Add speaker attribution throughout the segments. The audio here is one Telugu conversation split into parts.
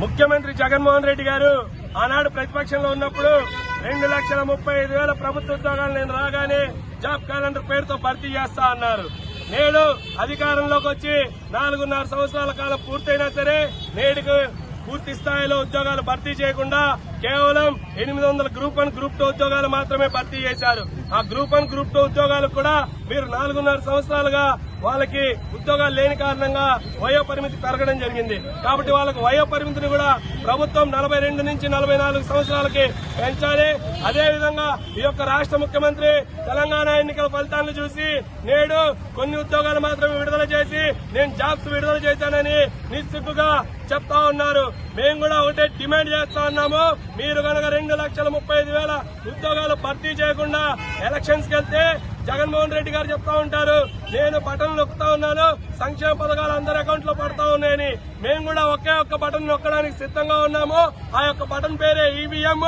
Speaker 1: ముఖ్యమంత్రి జగన్మోహన్ రెడ్డి గారు ఆనాడు ప్రతిపక్షంలో ఉన్నప్పుడు రెండు లక్షల ముప్పై ఐదు వేల ప్రభుత్వ ఉద్యోగాలు నేను రాగానే జాబ్ క్యాలెండర్ పేరుతో భర్తీ చేస్తా అన్నారు. నేడు అధికారంలోకి వచ్చి నాలుగున్నర సంవత్సరాల కాలం పూర్తయినా సరే నేడుకు పూర్తి స్థాయిలో ఉద్యోగాలు భర్తీ చేయకుండా కేవలం ఎనిమిది వందల గ్రూప్ వన్ గ్రూప్ టూ ఉద్యోగాలు మాత్రమే భర్తీ చేశారు. ఆ గ్రూప్ వన్ గ్రూప్ టూ ఉద్యోగాలు కూడా మీరు నాలుగున్నర సంవత్సరాలుగా వాళ్ళకి ఉద్యోగాలు లేని కారణంగా వయో పరిమితి పెరగడం జరిగింది. కాబట్టి వాళ్ళకు వయో పరిమితిని కూడా ప్రభుత్వం నలభై రెండు నుంచి నలభై నాలుగు సంవత్సరాలకి పెంచాలి. అదేవిధంగా ఈ యొక్క రాష్ట్ర ముఖ్యమంత్రి తెలంగాణ ఎన్నికల ఫలితాలను చూసి నేడు కొన్ని ఉద్యోగాలు మాత్రమే విడుదల చేసి నేను జాబ్స్ విడుదల చేశానని నిస్సిగ్గుగా చెప్తా ఉన్నారు. మేము కూడా ఒకటే డిమాండ్ చేస్తా ఉన్నాము. మీరు కనుక రెండు లక్షల ముప్పై ఐదు వేల ఉద్యోగాలు భర్తీ చేయకుండా ఎలక్షన్స్కి వెళ్తే జగన్మోహన్ రెడ్డి గారు చెప్తా ఉంటారు. నేను బటన్ నొక్కుతా ఉన్నాను. సంక్షేమ పథకాలు అందరి అకౌంట్లో పడతా ఉన్నాయని. మేము కూడా ఒకే ఒక్క బటన్ నొక్కడానికి సిద్ధంగా ఉన్నాము. ఆ యొక్క బటన్ పేరే ఈవీఎం.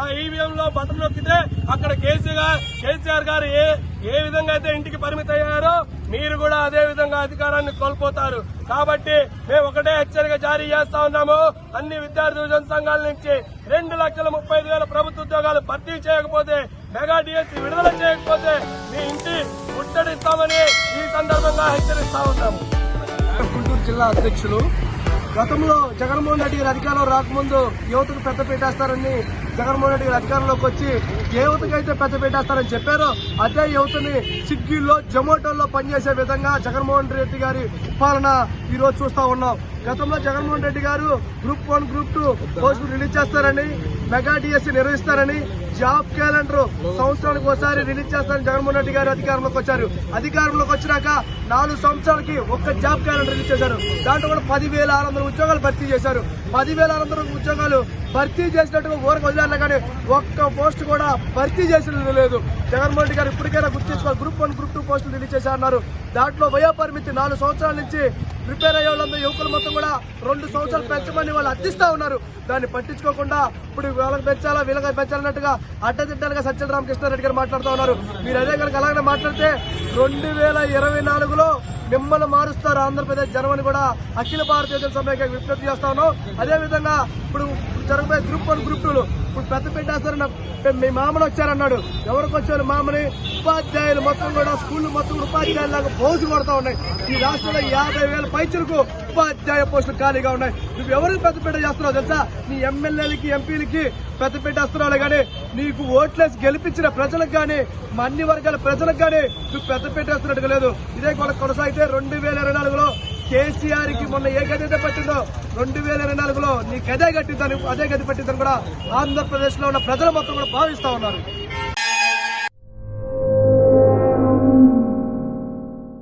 Speaker 1: ఆ ఈవీఎం లో బటన్ నొక్కితే అక్కడ కేసీఆర్ కేసీఆర్ గారు ఏ ఏ విధంగా అయితే ఇంటికి పరిమితి అయ్యారో మీరు కూడా అదే విధంగా అధికారాన్ని కోల్పోతారు. కాబట్టి మేము ఒకటే హెచ్చరిక జారీ చేస్తా ఉన్నాము. అన్ని విద్యార్థి యువజన సంఘాల నుంచి రెండు లక్షల ముప్పై ఐదు వేల ప్రభుత్వ ఉద్యోగాలు భర్తీ చేయకపోతే మెగా డిఎస్సీ విడుదల చేయకపోతే మీ ఇంటి ముట్టడిస్తామని ఈ సందర్భంగా హెచ్చరిస్తా ఉన్నాము.
Speaker 2: గుంటూరు జిల్లా అధ్యక్షులు గతంలో జగన్మోహన్ రెడ్డి గారు అధికారంలో రాకముందు యువతకు పెద్ద పెట్టేస్తారని జగన్మోహన్ రెడ్డి గారు అధికారంలోకి వచ్చి యువతకైతే పెద్ద పెట్టేస్తారని చెప్పారో అదే యువతని స్విగ్గీలో జొమాటోలో పనిచేసే విధంగా జగన్మోహన్ రెడ్డి గారి పాలన ఈ రోజు ఉన్నాం. గతంలో Jaganmohan Reddy garu group one group two పోస్టులు రిలీజ్ చేస్తారని మెగా డిఎస్సి నిర్వహిస్తారని జాబ్ క్యాలెండర్ సంవత్సరానికి ఒకసారి రిలీజ్ చేస్తారని జగన్మోహన్ రెడ్డి గారు అధికారంలోకి వచ్చారు. అధికారంలోకి వచ్చినాక నాలుగు సంవత్సరాలకి ఒక్క జాబ్ క్యాలెండర్ రిలీజ్ చేశారు. దాంట్లో కూడా పదివేల ఆరు వందల ఉద్యోగాలు భర్తీ చేశారు. పదివేల ఆరు వందల ఉద్యోగాలు భర్తీ చేసినట్టుగా ఊరకు వదిలేరు కానీ ఒక్క పోస్ట్ కూడా భర్తీ చేసినది లేదు. జగన్మోహన్ రెడ్డి గారు ఇప్పటికైనా గుర్తించుకోవాలి గ్రూప్ వన్ గ్రూప్ టూ పోస్టులు రిలీజ్ చేశారన్నారు దాంట్లో వయో పరిమితి నాలుగు సంవత్సరాల నుంచి ప్రిపేర్ అయ్యే వాళ్ళందరూ యువకులు మొత్తం కూడా రెండు సంవత్సరాలు పెంచమని వాళ్ళు అర్థిస్తా ఉన్నారు. దాన్ని పట్టించుకోకుండా ఇప్పుడు వాళ్ళకి పెంచాలా వీళ్ళకి పెంచాలన్నట్టుగా అడ్డదిడ్డాలుగా సజ్జల రామకృష్ణారెడ్డి గారు మాట్లాడుతూ ఉన్నారు. మీరు అదే కనుక అలాగే మాట్లాడితే రెండు వేల ఇరవై నాలుగులో మిమ్మల్ని మారుస్తారు ఆంధ్రప్రదేశ్ జనమని కూడా అఖిల భారతీయ జనసభకి విజ్ఞప్తి చేస్తా ఉన్నాం. అదే విధంగా ఇప్పుడు జరగబోయే గ్రూప్ వన్ గ్రూప్ టూలు. ఇప్పుడు పెద్ద పెట్టేస్తారన్న మీ మామని వచ్చారన్నాడు. ఎవరికి వచ్చారు మామని? ఉపాధ్యాయులు మొత్తం కూడా స్కూల్ మొత్తం ఉపాధ్యాయులు లాగా పోజు కొడతా ఉన్నాయి. ఈ రాష్ట్రంలో యాభై వేల పైచులకు ఉపాధ్యాయ పోస్టులు ఖాళీగా ఉన్నాయి. నువ్వు ఎవరికి పెద్ద పెట్ట చేస్తున్నావు తెలుసా? నీ ఎమ్మెల్యేలకి ఎంపీలకి పెద్ద పెట్టేస్తున్నావు కానీ నీకు ఓట్లేసి గెలిపించిన ప్రజలకు కానీ మా అన్ని వర్గాల ప్రజలకు కానీ నువ్వు పెద్ద పెట్టేస్తున్నట్టుగా లేదు ఇదే కూడా కొనసాగితే రెండు వేల ఇరవై నాలుగులో కేసీఆర్కి మొన్న ఏ గది అయితే పట్టిందో రెండు వేల ఇరవై నాలుగులో నీకు అదే గట్టిద్దని అదే గది పట్టిందని కూడా ఆంధ్రప్రదేశ్లో ఉన్న ప్రజలు మొత్తం కూడా భావిస్తా ఉన్నారు.